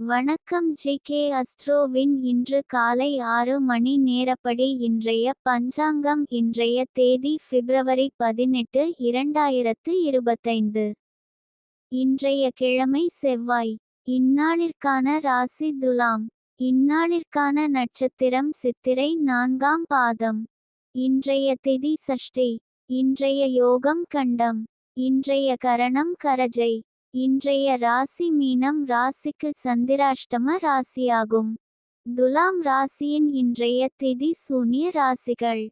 வணக்கம் G K அஸ்ட்ரோவின் இன்று காலை ஆறு மணி நேரப்படி இன்றைய பஞ்சாங்கம் இன்றைய தேதி பிப்ரவரி பதினெட்டு இரண்டாயிரத்து இருபத்தைந்து. இன்றைய கிழமை செவ்வாய். இந்நாளிற்கான ராசி துலாம். இந்நாளிற்கான நட்சத்திரம் சித்திரை நான்காம் பாதம். இன்றைய திதி சஷ்டி இன்றைய யோகம் கண்டம். இன்றைய கரணம் கரஜை. இன்றைய ராசி மீனம் ராசிக்கு சந்திராஷ்டம ராசியாகும். துலாம் ராசியின் இன்றைய திதி சூனிய ராசிகள்.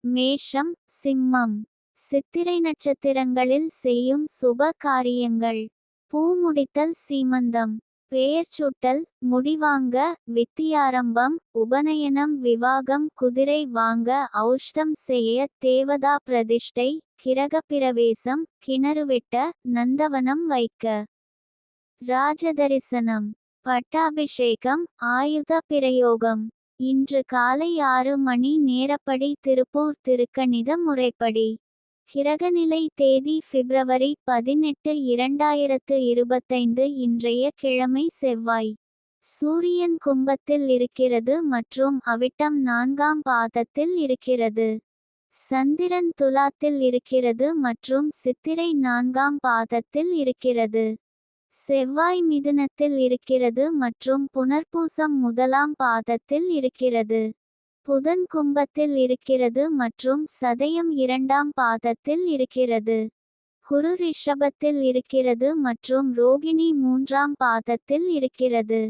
மேஷம் சிம்மம். சித்திரை நட்சத்திரங்களில் செய்யும் சுப காரியங்கள். பூ முடித்தல் சீமந்தம். பெயர் சூட்டல் முடிவாங்க வித்தியாரம்பம் உபநயனம் விவாகம் குதிரை வாங்க ஔஷ்டம் செய்ய தேவதா பிரதிஷ்டை கிரகப்பிரவேசம் பிரவேசம் கிணறுவிட்ட நந்தவனம் வைக்க. ராஜதரிசனம் பட்டாபிஷேகம் ஆயுத பிரயோகம். இன்று காலை ஆறு மணி நேரப்படி திருப்பூர் திருக்கணித முறைப்படி. கிரகநிலை தேதி பிப்ரவரி பதினெட்டு இரண்டாயிரத்து இருபத்தைந்து இன்றைய கிழமை செவ்வாய். சூரியன் கும்பத்தில் இருக்கிறது மற்றும் அவிட்டம் நான்காம் பாதத்தில் இருக்கிறது. சந்திரன் துலாத்தில் இருக்கிறது மற்றும் சித்திரை நான்காம் பாதத்தில் இருக்கிறது. செவ்வாய் மிதுனத்தில் இருக்கிறது மற்றும் புனர்பூசம் முதலாம் பாதத்தில் இருக்கிறது. புதன் கும்பத்தில் இருக்கிறது மற்றும் சதயம் இரண்டாம் பாதத்தில் இருக்கிறது. குரு ரிஷபத்தில் இருக்கிறது மற்றும் ரோகிணி மூன்றாம் பாதத்தில் இருக்கிறது.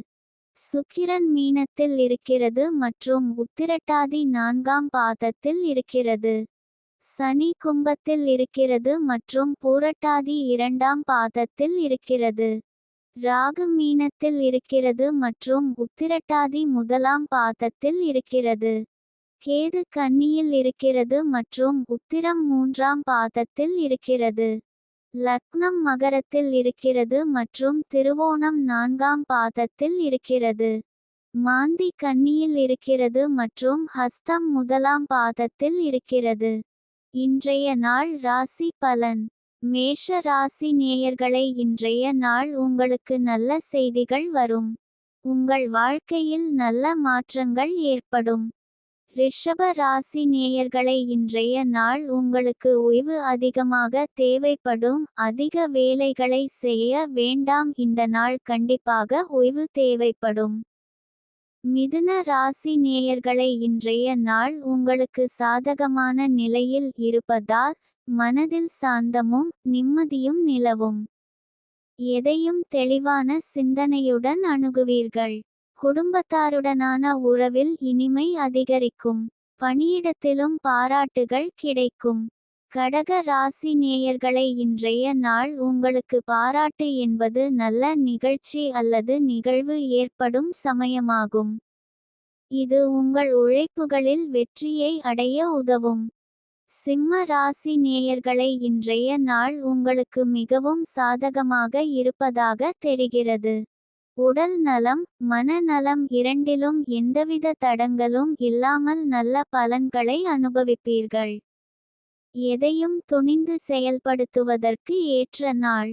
சுக்கிரன் மீனத்தில் இருக்கிறது மற்றும் உத்திரட்டாதி நான்காம் பாதத்தில் இருக்கிறது. சனி கும்பத்தில் இருக்கிறது மற்றும் பூரட்டாதி இரண்டாம் பாதத்தில் இருக்கிறது. ராகு மீனத்தில் இருக்கிறது மற்றும் உத்திரட்டாதி முதலாம் பாதத்தில் இருக்கிறது. கேது கன்னியில் இருக்கிறது மற்றும் உத்திரம் மூன்றாம் பாதத்தில் இருக்கிறது. லக்னம் மகரத்தில் இருக்கிறது மற்றும் திருவோணம் நான்காம் பாதத்தில் இருக்கிறது. மாந்தி கன்னியில் இருக்கிறது மற்றும் ஹஸ்தம் முதலாம் பாதத்தில் இருக்கிறது. இன்றைய நாள் ராசி பலன். மேஷ ராசி நேயர்களை இன்றைய நாள் உங்களுக்கு நல்ல செய்திகள் வரும். உங்கள் வாழ்க்கையில் நல்ல மாற்றங்கள் ஏற்படும். ரிஷப ராசி நேயர்களை இன்றைய நாள் உங்களுக்கு ஓய்வு அதிகமாக தேவைப்படும். அதிக வேலைகளை செய்ய வேண்டாம். இந்த நாள் கண்டிப்பாக ஓய்வு தேவைப்படும். மிதுன ராசி நேயர்களை இன்றைய நாள் உங்களுக்கு சாதகமான நிலையில் இருப்பதால் மனதில் சாந்தமும் நிம்மதியும் நிலவும். எதையும் தெளிவான சிந்தனையுடன் அணுகுவீர்கள். குடும்பத்தாருடனான உறவில் இனிமை அதிகரிக்கும். பணியிடத்திலும் பாராட்டுகள் கிடைக்கும். கடக ராசி நேயர்களை இன்றைய நாள் உங்களுக்கு பாராட்டு என்பது நல்ல நிகழ்ச்சி அல்லது நிகழ்வு ஏற்படும் சமயமாகும். இது உங்கள் உழைப்புகளில் வெற்றியை அடைய உதவும். சிம்ம ராசி நேயர்களை இன்றைய நாள் உங்களுக்கு மிகவும் சாதகமாக இருப்பதாக தெரிகிறது. உடல் நலம் மனநலம் இரண்டிலும் எந்தவித தடங்களும் இல்லாமல் நல்ல பலன்களை அனுபவிப்பீர்கள். எதையும் துணிந்து செயல்படுத்துவதற்கு ஏற்ற நாள்.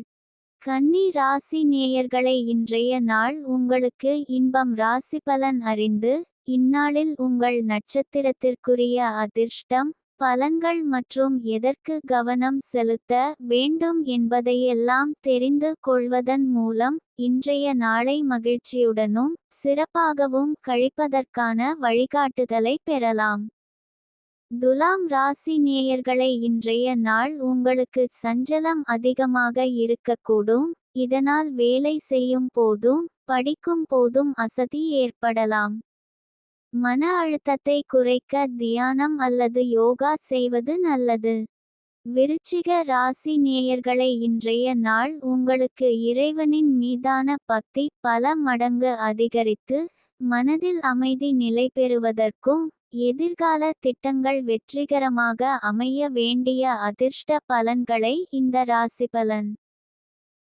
கன்னி ராசி நேயர்களை இன்றைய நாள் உங்களுக்கு இன்பம் ராசி பலன் அறிந்து இந்நாளில் உங்கள் நட்சத்திரத்திற்குரிய அதிர்ஷ்டம் பலன்கள் மற்றும் எதற்கு கவனம் செலுத்த வேண்டும் என்பதையெல்லாம் தெரிந்து கொள்வதன் மூலம் இன்றைய நாளை மகிழ்ச்சியுடனும் சிறப்பாகவும் கழிப்பதற்கான வழிகாட்டுதலை பெறலாம். துலாம் ராசி நேயர்களை இன்றைய நாள் உங்களுக்கு சஞ்சலம் அதிகமாக இருக்கக்கூடும். இதனால் வேலை செய்யும் போதும் படிக்கும் போதும் அசதி ஏற்படலாம். மன அழுத்தத்தை குறைக்க தியானம் அல்லது யோகா செய்வது நல்லது. விருச்சிக ராசி நேயர்களை இன்றைய நாள் உங்களுக்கு இறைவனின் மீதான பக்தி பல மடங்கு அதிகரித்து மனதில் அமைதி நிலை பெறுவதற்கும் எதிர்கால திட்டங்கள் வெற்றிகரமாக அமைய வேண்டிய அதிர்ஷ்ட பலன்களை இந்த ராசி பலன்.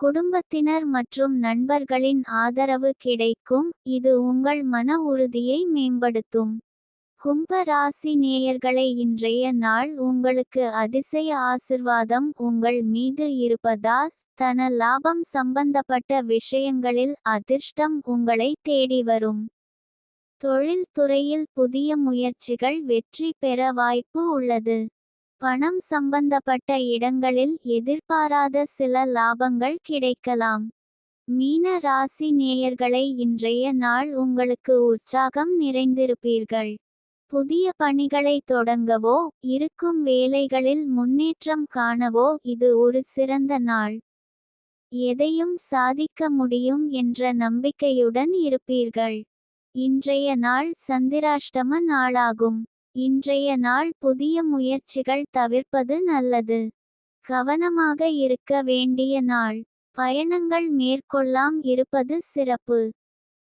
குடும்பத்தினர் மற்றும் நண்பர்களின் ஆதரவு கிடைக்கும். இது உங்கள் மன உறுதியை மேம்படுத்தும். கும்ப ராசி நேயர்களை இன்றைய நாள் உங்களுக்கு அதிசய ஆசிர்வாதம். உங்கள் மீது இருப்பதால் தன லாபம் சம்பந்தப்பட்ட விஷயங்களில் அதிர்ஷ்டம் உங்களை தேடி வரும். தொழில் துறையில் புதிய முயற்சிகள் வெற்றி பெற வாய்ப்பு உள்ளது. பணம் சம்பந்தப்பட்ட இடங்களில் எதிர்பாராத சில லாபங்கள் கிடைக்கலாம். மீன ராசி நேயர்களை இன்றைய நாள் உங்களுக்கு உற்சாகம் நிறைந்திருப்பீர்கள். புதிய பணிகளை தொடங்கவோ இருக்கும் வேலைகளில் முன்னேற்றம் காணவோ இது ஒரு சிறந்த நாள். எதையும் சாதிக்க முடியும் என்ற நம்பிக்கையுடன் இருப்பீர்கள். இன்றைய நாள் சந்திராஷ்டம நாளாகும். இன்றைய நாள் புதிய முயற்சிகள் தவிர்ப்பது நல்லது. கவனமாக இருக்க வேண்டிய நாள். பயணங்கள் மேற்கொள்ளாம் இருப்பது சிறப்பு.